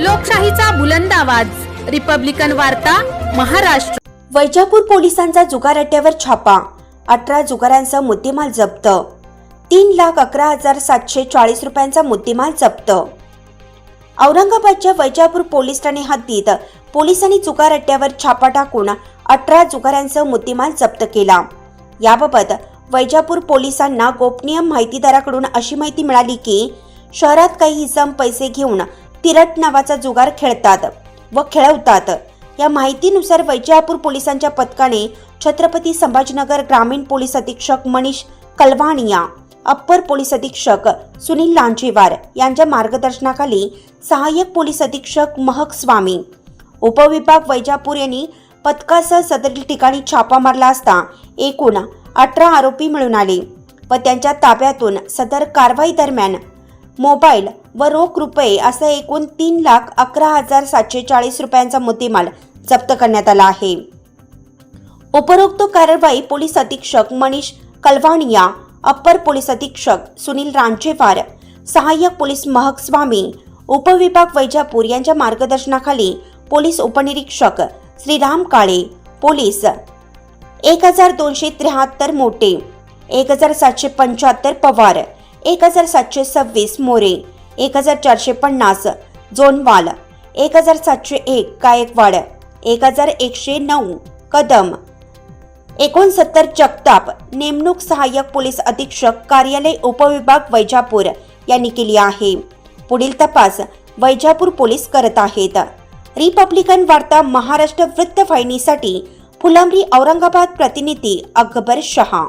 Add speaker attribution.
Speaker 1: लोकशाहीचा बुलंद आवाज. रिपब्लिकन वार्ता महाराष्ट्र.
Speaker 2: वैजापूर पोलिसांचा जुगार अड्ड्यावर छापा. अठरा जुगारांचा मुद्देमाल जप्त. तीन लाख अकरा हजार सातशे चाळीस रुपयांचा मुद्देमाल जप्त. औरंगाबादच्या वैजापूर पोलीस ठाणे हद्दीत पोलिसांनी जुगार अड्ड्यावर छापा टाकून अठरा जुगारांचा मुद्देमाल जप्त केला. याबाबत वैजापूर पोलिसांना गोपनीय माहितीदाराकडून अशी माहिती मिळाली की शहरात काही इसम पैसे घेऊन तिरट नावाचा जुगार खेळतात व खेळवतात. या माहितीनुसार वैजापूर पोलिसांच्या पथकाने छत्रपती संभाजीनगर ग्रामीण पोलीस अधीक्षक मनीष कलवाणिया अप्पर पोलीस अधीक्षक सुनील लांजेवार यांच्या मार्गदर्शनाखाली सहाय्यक पोलीस अधीक्षक महक स्वामी उपविभाग वैजापूर यांनी पथकासह सदरील ठिकाणी छापा मारला असता एकूण अठरा आरोपी मिळून आले व त्यांच्या ताब्यातून सदर कारवाई दरम्यान मोबाईल व रोख रुपये असं एकूण तीन लाख अकरा हजार सातशे चाळीस रुपयांचा मुद्देमाल जप्त करण्यात आला आहे. उपरोक्त कारवाई पोलीस अधीक्षक मनीष कलवाणिया अप्पर पोलीस अधीक्षक सुनील रांचेवार सहाय्यक पोलीस महक स्वामी उपविभाग वैजापूर यांच्या मार्गदर्शनाखाली पोलीस उपनिरीक्षक श्रीराम काळे पोलीस एक हजार दोनशे त्र्याहत्तर मोठे एक हजार सातशे पंच्याहत्तर पवार एक हजार सातशे सव्वीस मोरे एक हजार चारशे पन्नास जोनवाल एक हजार सातशे एक गायकवाड एक हजार एकशे नऊ कदम. एकोणसत्तर जगताप नेमणूक सहाय्यक पोलीस अधीक्षक कार्यालय उपविभाग वैजापूर यांनी केली आहे. पुढील तपास वैजापूर पोलीस करत आहेत. रिपब्लिकन वार्ता महाराष्ट्र वृत्तवाहिनीसाठी फुलंब्री औरंगाबाद प्रतिनिधी अकबर शहा.